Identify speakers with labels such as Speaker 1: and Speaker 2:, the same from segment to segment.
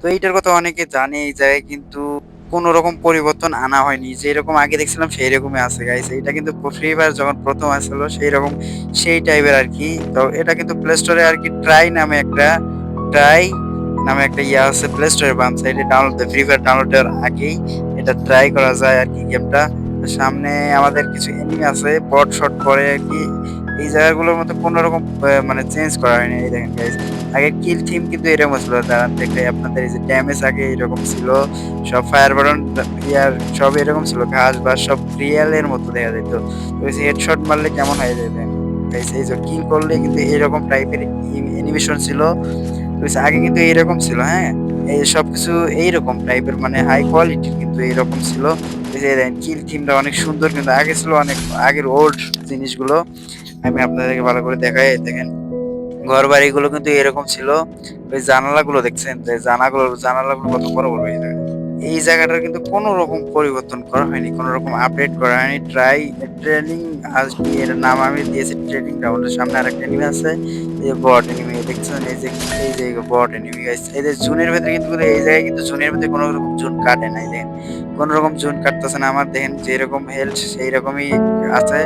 Speaker 1: তো এইটার কথা অনেকে জানে এই জায়গায় কিন্তু কোনো রকম পরিবর্তন আনা হয়নি। যেরকম আগে দেখছিলাম সেই রকমই আছে গাইস এটা কিন্তু ফ্রি ফায়ার যখন প্রথম আসলো সেই রকম সেই টাইপের আর কি। তো এটা কিন্তু প্লে স্টোরে আর কি ট্রাই নামে একটা ট্রাই নামে একটা ইয়ে আছে প্লে স্টোরে বাম সাইডে ডাউনলোড ফ্রি ফায়ার ডাউনলোড দেওয়ার আগেই এটা ট্রাই করা যায় আর কি গেমটা সামনে আমাদের কিছু এনিমি আছে বট শট করে আর কি। এই জায়গাগুলোর মধ্যে কোনো রকম মানে চেঞ্জ করা হয়নি। এই দেখেন গাইস আগে কিল থিম কিন্তু এরকম ছিল। দাঁড়ান দেখলে আপনাদের এই যে ড্যামেজ আগে এরকম ছিল। সব ফায়ার বাটন ইয়ার সব এরকম ছিল। ঘাস বা সব রিয়েলের মতো দেখা যেত। তো হেডশট মারলে কেমন হয়ে যাবে গাইস এই যে কিল করলে কিন্তু এরকম টাইপের অ্যানিমেশন ছিল। আগে কিন্তু এইরকম ছিল হ্যাঁ? এই সবকিছু এইরকম টাইপের মানে হাই কোয়ালিটির কিন্তু এইরকম ছিল। কিল থিমটা অনেক সুন্দর কিন্তু আগে ছিল অনেক, আগের ওল্ড জিনিসগুলো। আমি আপনাদেরকে ভালো করে দেখাই, দেখেন ঘর বাড়িগুলো কিন্তু এরকম ছিল। ওই জানালাগুলো দেখছেন? যে জানাগুলো, জানালাগুলো কত বড় বড় হয়ে জায়গায় এই জায়গাটার কিন্তু কোনো রকম পরিবর্তন করা হয়নি, কোনো রকম আপডেট করা হয়নি। ট্রাই ট্রেনিং আজকে এর নাম আমি দিয়েছি ট্রেনিং গ্রাউন্ডের সামনে আরেকটা এনিমি আছে যে এনিমি দেখছেন, এই যে এই যে বট এনিমি গাইস এই যে জুনের ভেতরে কিন্তু এই জায়গায় কিন্তু জুনের ভেতরে কোনো রকম জুন কাটে নাই, দেখেন। কোনো রকম জুন কাটতেছে না। আমার দেখেন যেরকম হেলথ সেই রকমই আছে।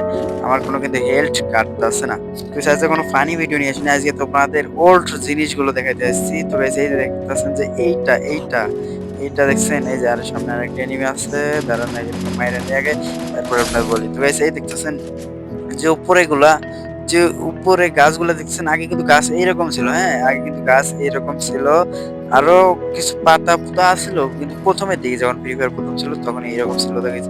Speaker 1: আমার কোনো কিন্তু হেলথ কাটতেছে না। তো আজকে কোনো ফানি ভিডিও নিয়ে আসিনি। আজকে তোমাদের ওল্ড জিনিসগুলো দেখাইতে আসছি। তো guys, এই যে দেখতেছেন যে এইটা এইটা এইটা দেখছেন? এই যে আর সামনে আরেকটা এনিমি আছে। দাঁড়ান এই মাইরা নিয়ে আগে, তারপরে আপনার বলি। তো guys, এই দেখতেছেন যে উপরে গুলা যে উপরে গাছগুলো দেখছেন, আগে কিন্তু গাছ এইরকম ছিল হ্যাঁ আগে কিন্তু গাছ এইরকম ছিল। আরও কিছু পাতা পুতা ছিল কিন্তু প্রথমের দিকে যখন ফ্রি প্রথম ছিল, তখন এইরকম ছিল, দেখে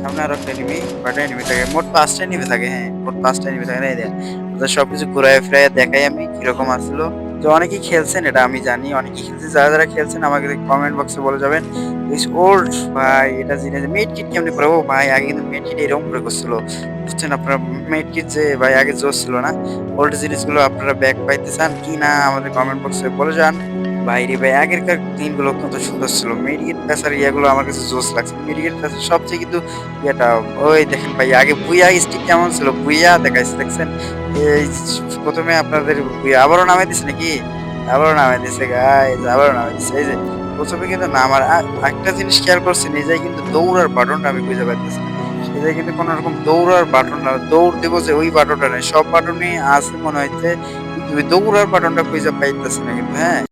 Speaker 1: সামনে আরও একটা এনিমি কয়টা এনিমি থাকে? মোট পাঁচটা এনিমি থাকে হ্যাঁ মোট পাঁচটা এনিমি থাকে না এই সবকিছু ঘুরায় ফিরায় দেখাই আমি কীরকম আসলো তো অনেকেই খেলছেন, এটা আমি জানি। অনেকেই খেলছে, যারা যারা খেলছেন, আমাকে কমেন্ট বক্সে বলে যাবেন। ইস ওল্ড ভাই, এটা জিনিস মেড কিট কেমনি করে ও ভাই, আগে কিন্তু মেড কিট এরকম করে করছিল। বুঝছেন, আপনারা মেড কিট যে, ভাই, আগে জোর ছিল না। ওল্ড জিনিসগুলো আপনারা ব্যাক পাইতে চান কি না, আমাদের কমেন্ট বক্সে বলে যান। বাইরে ভাই, আগেরকার দিনগুলো কত সুন্দর ছিল। মেডিকেট প্যাসার ইয়াগুলো আমার কাছে জোস লাগছে। মেডিকেট প্যাসার সবচেয়ে কিন্তু ইয়েটা, ওই দেখেন ভাই, আগে বুইয়া স্টিক কেমন ছিল? বুইয়া দেখাইছে, দেখছেন? এই প্রথমে আপনাদের আবারও নামে দিছে নাকি? আবারও নামে দিছে গাইজ আবারও নামে দিছে। এই যে, প্রথমে কিন্তু নামার একটা জিনিস খেয়াল করছি, নিজেই কিন্তু দৌড়ার বাটনটা আমি বুঝে পাইতেছি। এটা কিন্তু কোনো রকম দৌড়ার বাটন না, দৌড় দেবো যে ওই বাটনটা নেই, সব বাটনই আছে মনে কিন্তু ওই দৌড়ার বাটনটা খুঁজে পাইতেছে না কিন্তু হ্যাঁ।